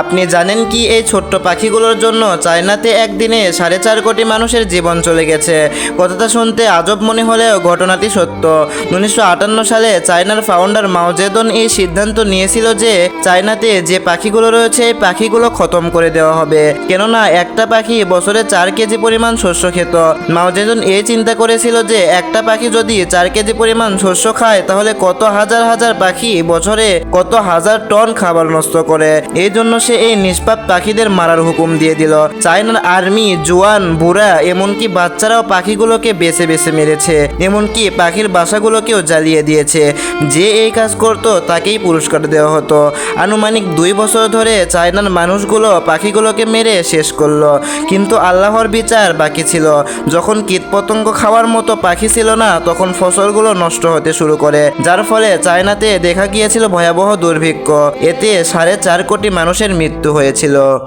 আপনি জানেন কি এই ছোট্ট পাখিগুলোর জন্য চায়নাতে একদিনে সাড়ে চার কোটি মানুষের জীবন চলে গেছে। কথাটা শুনতে আজব মনে হলেও ঘটনাটি সত্য। উনিশশো আটান্ন সালে চায়নার ফাউন্ডার মাওজেদন এই সিদ্ধান্ত নিয়েছিল যে চায়নাতে যে পাখিগুলো রয়েছে, এই পাখিগুলো খতম করে দেওয়া হবে। কেননা একটা পাখি বছরে চার কেজি পরিমাণ শস্য খেত। মাওজেদন এই চিন্তা করেছিল যে একটা পাখি যদি চার কেজি পরিমাণ শস্য খায়, তাহলে কত হাজার হাজার পাখি বছরে কত হাজার টন খাবার নষ্ট করে। এই জন্য সে এই নিষ্পাপ পাখিদের মারার হুকুম দিয়ে দিল। চায়নার আর্মি, জোয়ান, বুড়া, এমনকি বাচ্চারাও পাখিগুলোকে বেছে বেছে মেরেছে। এমনকি পাখির বাসাগুলোকেও জ্বালিয়ে দিয়েছে। যে এই কাজ করত, তাকেই পুরস্কার দেওয়া হতো। আনুমানিক দুই বছর ধরে চায়নার মানুষগুলো পাখিগুলোকে মেরে শেষ করল। কিন্তু আল্লাহর বিচার বাকি ছিল। যখন কীটপতঙ্গ খাওয়ার মতো পাখি ছিল না, তখন ফসলগুলো নষ্ট হতে শুরু করে। যার ফলে চায়নাতে দেখা গিয়েছিল ভয়াবহ দুর্ভিক্ষ। এতে সাড়ে চার কোটি মানুষের মৃত্যু হয়েছিল।